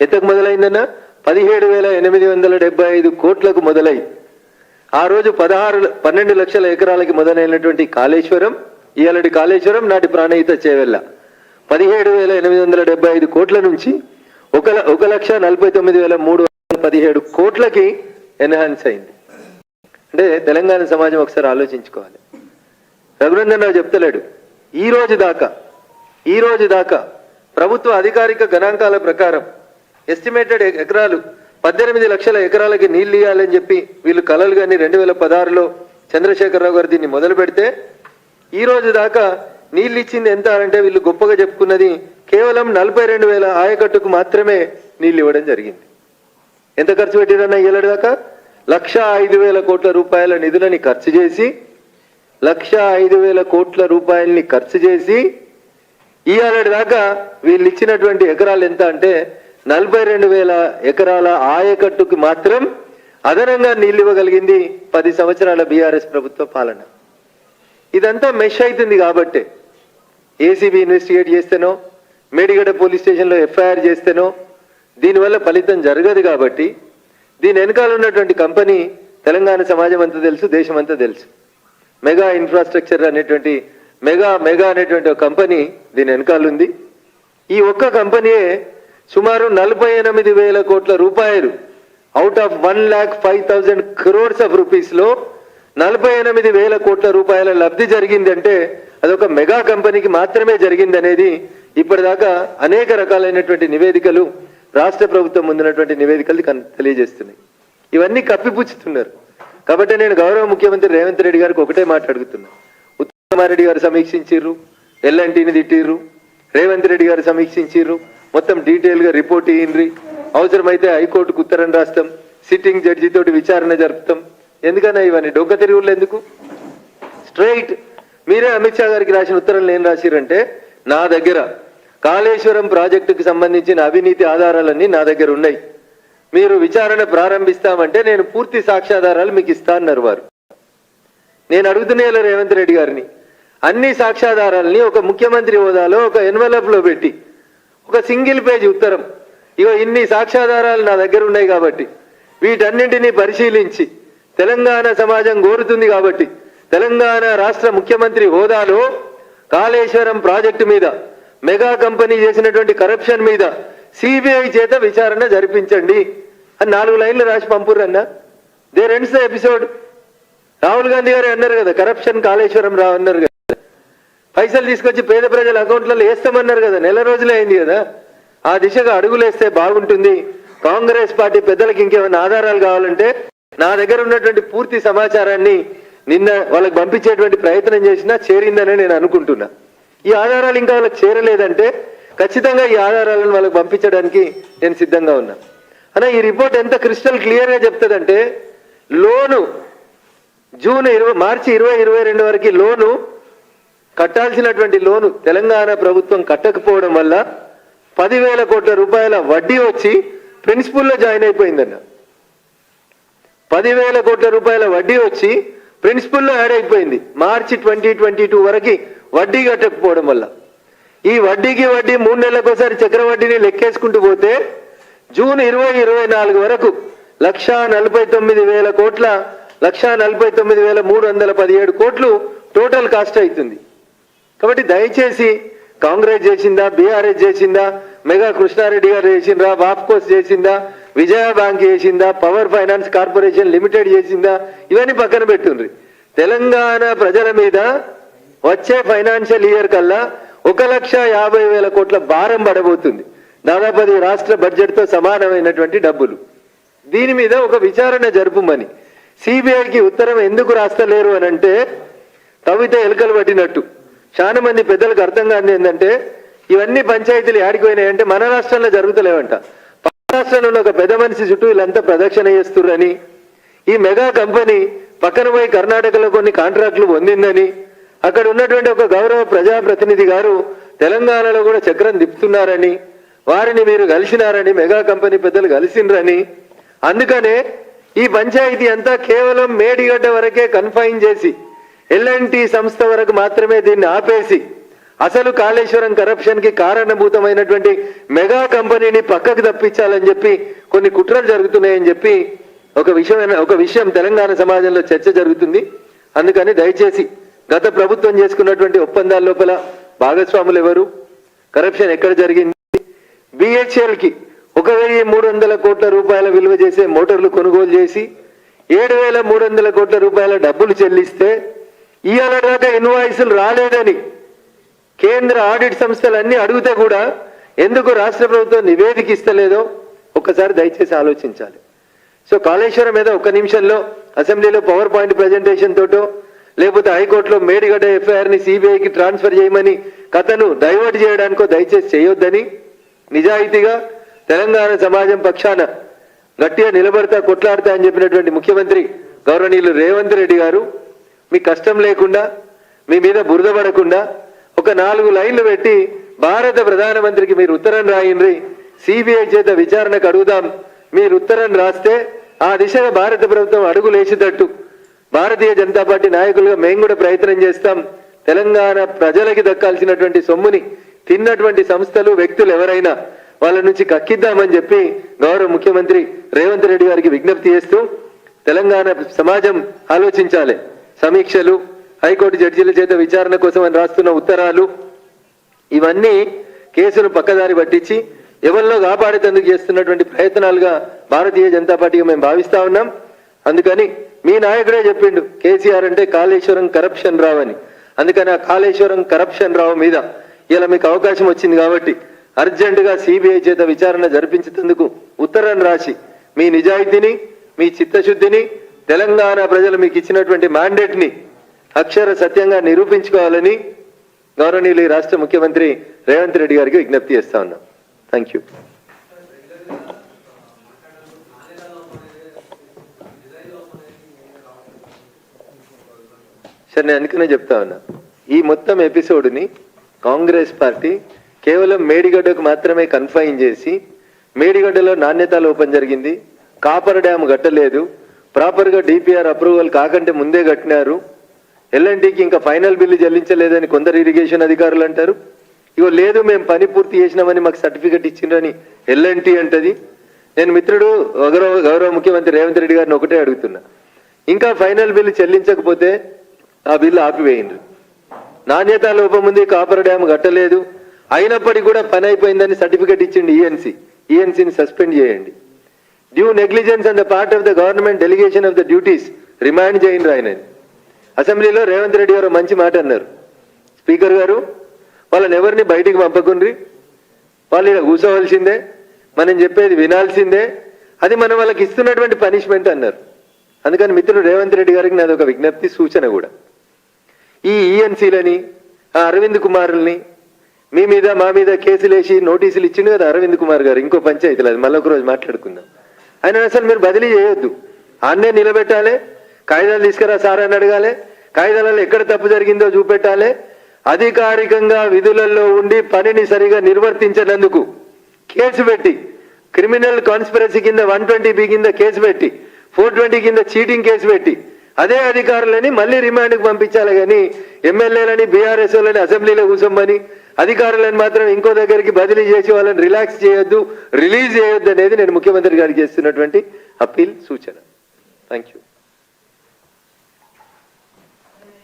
ఎంతకు మొదలైందన్న? పదిహేడు వేల ఎనిమిది వందల డెబ్బై ఐదు కోట్లకు మొదలై. ఆ రోజు పదహారు పన్నెండు లక్షల ఎకరాలకి మొదలైనటువంటి కాళేశ్వరం ఇయాలటి కాళేశ్వరం నాటి ప్రాణహిత చేవెళ్ళ. పదిహేడు వేల ఎనిమిది వందల డెబ్బై ఐదు కోట్ల నుంచి ఒక ల- ఒక లక్ష నలభై తొమ్మిది వేల మూడు వందల పదిహేడు కోట్లకి ఎన్హాన్స్ అయింది. అంటే తెలంగాణ సమాజం ఒకసారి ఆలోచించుకోవాలి. రఘునందన్ రావు చెప్తలేడు ఈ రోజు దాకా ఈ రోజు దాకా ప్రభుత్వ అధికారిక గణాంకాల ప్రకారం ఎస్టిమేటెడ్ e- ఎకరాలు పద్దెనిమిది లక్షల ఎకరాలకి నీళ్ళు ఇవ్వాలని చెప్పి వీళ్ళు కలలు కానీ రెండు వేల పదహారులో చంద్రశేఖరరావు గారు దీన్ని మొదలు పెడితే ఈ రోజు దాకా నీళ్ళు ఇచ్చింది ఎంత అంటే వీళ్ళు గొప్పగా చెప్పుకున్నది కేవలం నలభై రెండు వేల ఆయకట్టుకు మాత్రమే నీళ్ళు ఇవ్వడం జరిగింది. ఎంత ఖర్చు పెట్టిరన్నా ఇవ్వలేడు దాకా? లక్ష ఐదు వేల కోట్ల రూపాయల నిధులని ఖర్చు చేసి లక్ష ఐదు వేల కోట్ల రూపాయల్ని ఖర్చు చేసి ఇవాళ దాకా వీళ్ళు ఇచ్చినటువంటి ఎకరాలు ఎంత అంటే నలభై రెండు వేల ఎకరాల ఆయకట్టుకి మాత్రం అదనంగా నీళ్ళు ఇవ్వగలిగింది పది సంవత్సరాల బీఆర్ఎస్ ప్రభుత్వ పాలన. ఇదంతా మెష్ అవుతుంది కాబట్టే. ఏసీబీ ఇన్వెస్టిగేట్ చేస్తేనో మేడిగడ్డ పోలీస్ స్టేషన్లో ఎఫ్ఐఆర్ చేస్తేనో దీనివల్ల ఫలితం జరగదు కాబట్టి దీని వెనకాల ఉన్నటువంటి కంపెనీ తెలంగాణ సమాజం అంతా తెలుసు దేశం అంతా తెలుసు. మెగా ఇన్ఫ్రాస్ట్రక్చర్ అనేటువంటి మెగా మెగా అనేటువంటి ఒక కంపెనీ దీని వెనకాల ఉంది. ఈ ఒక్క కంపెనీయే సుమారు నలభై ఎనిమిది వేల కోట్ల రూపాయలు. Out of one lakh five thousand crores of రూపీస్లో నలభై ఎనిమిది వేల కోట్ల రూపాయల లబ్ధి జరిగిందంటే అదొక మెగా కంపెనీకి మాత్రమే జరిగింది అనేది ఇప్పటిదాకా అనేక రకాలైనటువంటి నివేదికలు రాష్ట్ర ప్రభుత్వం ముందున్నటువంటి నివేదికలు తెలియజేస్తున్నాయి. ఇవన్నీ కప్పిపుచ్చుతున్నారు. కాబట్టి నేను గౌరవ ముఖ్యమంత్రి రేవంత్ రెడ్డి గారికి ఒకటే మాట్లాడుతున్నా ఉత్తమారెడ్డి గారు సమీక్షించిర్రు ఎల్ఎన్టీని తిట్టిర్రు రేవంత్ రెడ్డి గారు సమీక్షించిర్రు మొత్తం డీటెయిల్గా రిపోర్ట్ ఇయ్యండి. అవసరమైతే హైకోర్టుకు ఉత్తరం రాస్తాం. సిట్టింగ్ జడ్జి తోటి విచారణ జరుపుతాం. ఎందుకన్నా ఇవన్నీ డొక్క తిరుగులు ఎందుకు? స్ట్రైట్. మీరే అమిత్ షా గారికి రాసిన ఉత్తరంలో ఏం రాసిరంటే నా దగ్గర కాళేశ్వరం ప్రాజెక్టుకు సంబంధించిన అవినీతి ఆధారాలన్నీ నా దగ్గర ఉన్నాయి. మీరు విచారణ ప్రారంభిస్తామంటే నేను పూర్తి సాక్ష్యాధారాలు మీకు ఇస్తా అన్నారు వారు. నేను అడుగుతున్నా రేవంత్ రెడ్డి గారిని అన్ని సాక్ష్యాధారాలని ఒక ముఖ్యమంత్రి హోదాలో ఒక ఎన్వలప్లో పెట్టి ఒక సింగిల్ పేజ్ ఉత్తరం. ఇగో ఇన్ని సాక్ష్యాధారాలు నా దగ్గర ఉన్నాయి కాబట్టి వీటన్నింటినీ పరిశీలించి తెలంగాణ సమాజం కోరుతుంది కాబట్టి తెలంగాణ రాష్ట్ర ముఖ్యమంత్రి హోదాలో కాళేశ్వరం ప్రాజెక్టు మీద మెగా కంపెనీ చేసినటువంటి కరప్షన్ మీద సిబిఐ చేత విచారణ జరిపించండి అని నాలుగు లైన్లు రాసి పంపురన్న the ends the episode. Rahul Gandhi garu అన్నారు కదా కరప్షన్ కాళేశ్వరం రావు అన్నారు పైసలు తీసుకొచ్చి పేద ప్రజల అకౌంట్లలో వేస్తామన్నారు కదా నెల రోజులే అయింది కదా. ఆ దిశగా అడుగులేస్తే బాగుంటుంది. కాంగ్రెస్ పార్టీ పెద్దలకు ఇంకేమైనా ఆధారాలు కావాలంటే నా దగ్గర ఉన్నటువంటి పూర్తి సమాచారాన్ని నిన్న వాళ్ళకి పంపించేటువంటి ప్రయత్నం చేసినా చేరిందని నేను అనుకుంటున్నా. ఈ ఆధారాలు ఇంకా వాళ్ళకి చేరలేదంటే ఖచ్చితంగా ఈ ఆధారాలను వాళ్ళకి పంపించడానికి నేను సిద్ధంగా ఉన్నా. అన్న ఈ రిపోర్ట్ ఎంత క్రిస్టల్ క్లియర్గా చెప్తుందంటే లోను జూన్ ఇరవై మార్చి ఇరవై ఇరవై రెండు వరకు లోను కట్టాల్సినటువంటి లోను తెలంగాణ ప్రభుత్వం కట్టకపోవడం వల్ల పదివేల కోట్ల రూపాయల వడ్డీ వచ్చి ప్రిన్సిపల్లో జాయిన్ అయిపోయిందన్న. పదివేల కోట్ల రూపాయల వడ్డీ వచ్చి ప్రిన్సిపల్లో యాడ్ అయిపోయింది. మార్చి ట్వంటీ ట్వంటీ టూ వరకు వడ్డీ కట్టకపోవడం వల్ల. ఈ వడ్డీకి వడ్డీ మూడు నెలలకోసారి చక్ర వడ్డీని లెక్కేసుకుంటూ పోతే జూన్ ఇరవై ఇరవై నాలుగు వరకు లక్షా నలభై తొమ్మిది వేల కోట్ల లక్షా నలభై తొమ్మిది వేల మూడు వందల పదిహేడు కోట్లు టోటల్ కాస్ట్ అవుతుంది. కాబట్టి దయచేసి కాంగ్రెస్ చేసిందా బీఆర్ఎస్ చేసిందా మెగా కృష్ణారెడ్డి గారు చేసిందా వాప్కోస్ చేసిందా విజయ బ్యాంక్ చేసిందా పవర్ ఫైనాన్స్ కార్పొరేషన్ లిమిటెడ్ చేసిందా ఇవన్నీ పక్కన పెట్టుండ్రి. తెలంగాణ ప్రజల మీద వచ్చే ఫైనాన్షియల్ ఇయర్ కల్లా ఒక లక్ష యాభై వేల కోట్ల భారం పడబోతుంది. దాదాపు అది రాష్ట్ర బడ్జెట్తో సమానమైనటువంటి డబ్బులు. దీని మీద ఒక విచారణ జరుపుమని సిబిఐకి ఉత్తరం ఎందుకు రాస్తలేరు అని అంటే తవ్వితే ఎలుకలు పట్టినట్టు. చాలా మంది పెద్దలకు అర్థం కాని ఏంటంటే ఇవన్నీ పంచాయతీలు ఆడిపోయినాయంటే మన రాష్ట్రంలో జరుగుతలేవంట. పక్క రాష్ట్రంలో ఒక పెద్ద మనిషి చుట్టూ వీళ్ళంతా ప్రదక్షిణ చేస్తుర్రని ఈ మెగా కంపెనీ పక్కన పోయి కర్ణాటకలో కొన్ని కాంట్రాక్టులు పొందిందని అక్కడ ఉన్నటువంటి ఒక గౌరవ ప్రజాప్రతినిధి గారు తెలంగాణలో కూడా చక్రం దిప్తున్నారని వారిని మీరు కలిసినారని మెగా కంపెనీ పెద్దలు కలిసిండ్రని అందుకనే ఈ పంచాయతీ అంతా కేవలం మేడిగడ్డ వరకే కన్ఫైన్ చేసి ఎల్ఎన్టీ సంస్థ వరకు మాత్రమే దీన్ని ఆపేసి అసలు కాళేశ్వరం కరప్షన్కి కారణభూతమైనటువంటి మెగా కంపెనీని పక్కకు తప్పించాలని చెప్పి కొన్ని కుట్రలు జరుగుతున్నాయని చెప్పి ఒక విషయమైన ఒక విషయం తెలంగాణ సమాజంలో చర్చ జరుగుతుంది. అందుకని దయచేసి గత ప్రభుత్వం చేసుకున్నటువంటి ఒప్పందాల లోపల భాగస్వాములు ఎవరు? కరప్షన్ ఎక్కడ జరిగింది? బిహెచ్ఎల్కి ఒక వెయ్యి మూడు వందల కోట్ల రూపాయల విలువ చేసే మోటార్లు కొనుగోలు చేసి ఏడు వేల మూడు వందల కోట్ల రూపాయల డబ్బులు చెల్లిస్తే ఇవాళ దాకా ఇన్వాయిస్లు రాలేదని కేంద్ర ఆడిట్ సంస్థలన్నీ అడిగితే కూడా ఎందుకు రాష్ట్ర ప్రభుత్వం నివేదిక ఇస్తలేదో ఒక్కసారి దయచేసి ఆలోచించాలి. సో కాళేశ్వరం మీద ఒక నిమిషంలో అసెంబ్లీలో పవర్ పాయింట్ ప్రజెంటేషన్ తోటో లేకపోతే హైకోర్టులో మేడిగడ్డ ఎఫ్ఐఆర్ని సిబిఐకి ట్రాన్స్ఫర్ చేయమని కథను డైవర్ట్ చేయడానికో దయచేసి చేయొద్దని నిజాయితీగా తెలంగాణ సమాజం పక్షాన గట్టిగా నిలబడతా కొట్లాడతా అని చెప్పినటువంటి ముఖ్యమంత్రి గౌరవనీయులు రేవంత్ రెడ్డి గారు మీ కష్టం లేకుండా మీ మీద బురద పడకుండా ఒక నాలుగు లైన్లు పెట్టి భారత ప్రధానమంత్రికి మీరు ఉత్తరం రాయండ్రి సిబిఐ చేత విచారణకు అడుగుదాం. మీరు ఉత్తరం రాస్తే ఆ దిశగా భారత ప్రభుత్వం అడుగులేసేటట్టు భారతీయ జనతా పార్టీ నాయకులుగా మేము కూడా ప్రయత్నం చేస్తాం. తెలంగాణ ప్రజలకి దక్కాల్సినటువంటి సొమ్ముని తిన్నటువంటి సంస్థలు వ్యక్తులు ఎవరైనా వాళ్ళ నుంచి కక్కిద్దామని చెప్పి గౌరవ ముఖ్యమంత్రి రేవంత్ రెడ్డి గారికి విజ్ఞప్తి చేస్తూ తెలంగాణ సమాజం ఆలోచించాలి. సమీక్షలు హైకోర్టు జడ్జీల చేత విచారణ కోసం అని రాస్తున్న ఉత్తరాలు ఇవన్నీ కేసును పక్కదారి పట్టించి ఎవరిలో కాపాడేందుకు చేస్తున్నటువంటి ప్రయత్నాలుగా భారతీయ జనతా పార్టీగా మేము భావిస్తా ఉన్నాం. అందుకని మీ నాయకుడే చెప్పిండు కేసీఆర్ అంటే కాళేశ్వరం కరప్షన్ రావు అని. అందుకని ఆ కాళేశ్వరం కరప్షన్ రావు మీద ఇలా మీకు అవకాశం వచ్చింది కాబట్టి అర్జెంటుగా సిబిఐ చేత విచారణ జరిపించేందుకు ఉత్తరాన్ని రాసి మీ నిజాయితీని మీ చిత్తశుద్ధిని తెలంగాణ ప్రజలు మీకు ఇచ్చినటువంటి మ్యాండేట్ని అక్షర సత్యంగా నిరూపించుకోవాలని గౌరవనీయులు ఈ రాష్ట్ర ముఖ్యమంత్రి రేవంత్ రెడ్డి గారికి విజ్ఞప్తి చేస్తా ఉన్నాం. థ్యాంక్ యూ సరే నేను అందుకనే చెప్తా ఉన్నా. ఈ మొత్తం ఎపిసోడ్ని కాంగ్రెస్ పార్టీ కేవలం మేడిగడ్డకు మాత్రమే కన్ఫైన్ చేసి మేడిగడ్డలో నాణ్యత లోపం జరిగింది. కాపర్ డ్యామ్ కట్టలేదు. ప్రాపర్గా డిపిఆర్ అప్రూవల్ కాకంటే ముందే కట్టినారు. ఎల్ఎన్టీకి ఇంకా ఫైనల్ బిల్లు చెల్లించలేదని కొందరు ఇరిగేషన్ అధికారులు అంటారు. ఇగో లేదు మేము పని పూర్తి చేసినామని మాకు సర్టిఫికెట్ ఇచ్చిండ్రని ఎల్ఎన్టీ అంటది. నేను మిత్రుడు గౌరవ గౌరవ ముఖ్యమంత్రి రేవంత్ రెడ్డి గారిని ఒకటే అడుగుతున్నా. ఇంకా ఫైనల్ బిల్లు చెల్లించకపోతే ఆ బిల్లు ఆపివేయండి నాణ్యత లోపం ఉంది కాపర్ డ్యామ్ కట్టలేదు. అయినప్పటికీ కూడా పని అయిపోయిందని సర్టిఫికెట్ ఇచ్చిండి ఈఎన్సీ ఈఎన్సీని సస్పెండ్ చేయండి. Due negligence and the part of the government delegation of the duties remind చేయండి ఆయన. అసెంబ్లీలో రేవంత్ రెడ్డి గారు మంచి మాట అన్నారు. స్పీకర్ గారు వాళ్ళని ఎవరిని బయటికి పంపకుండ్రి? వాళ్ళు ఇలా కూర్చోవలసిందే మనం చెప్పేది వినాల్సిందే అది మనం వాళ్ళకి ఇస్తున్నటువంటి పనిష్మెంట్ అన్నారు. అందుకని మిత్రుడు రేవంత్ రెడ్డి గారికి నాది ఒక విజ్ఞప్తి సూచన కూడా. ఈ ఈఎన్సీలని ఆ అరవింద్ కుమారుల్ని మీ మీద మా మీద కేసులు వేసి నోటీసులు ఇచ్చిండు కదా అరవింద్ కుమార్ గారు ఇంకో పంచాయతీలు అది మళ్ళొక రోజు మాట్లాడుకుందాం. ఆయన అసలు మీరు బదిలీ చేయొద్దు. అన్నే నిలబెట్టాలి కాగితాలు తీసుకురా సార్ అని అడగాలి కాగితాలలో ఎక్కడ తప్పు జరిగిందో చూపెట్టాలి. అధికారికంగా విధులలో ఉండి పనిని సరిగా నిర్వర్తించనందుకు కేసు పెట్టి క్రిమినల్ కాన్స్పిరసీ కింద వన్ ట్వంటీ బి కింద కేసు పెట్టి ఫోర్ ట్వంటీ కింద చీటింగ్ కేసు పెట్టి అదే అధికారులని మళ్ళీ రిమాండ్కి పంపించాలి కానీ ఎమ్మెల్యేలని బీఆర్ఎస్ఓలని అసెంబ్లీలో కూర్చోమని అధికారులను మాత్రం ఇంకో దగ్గరికి బదిలీ చేసి వాళ్ళని రిలాక్స్ చేయొద్దు రిలీజ్ చేయొద్దు అనేది నేను ముఖ్యమంత్రి గారికి చేస్తున్నటువంటి అప్పీల్ సూచన. Thank you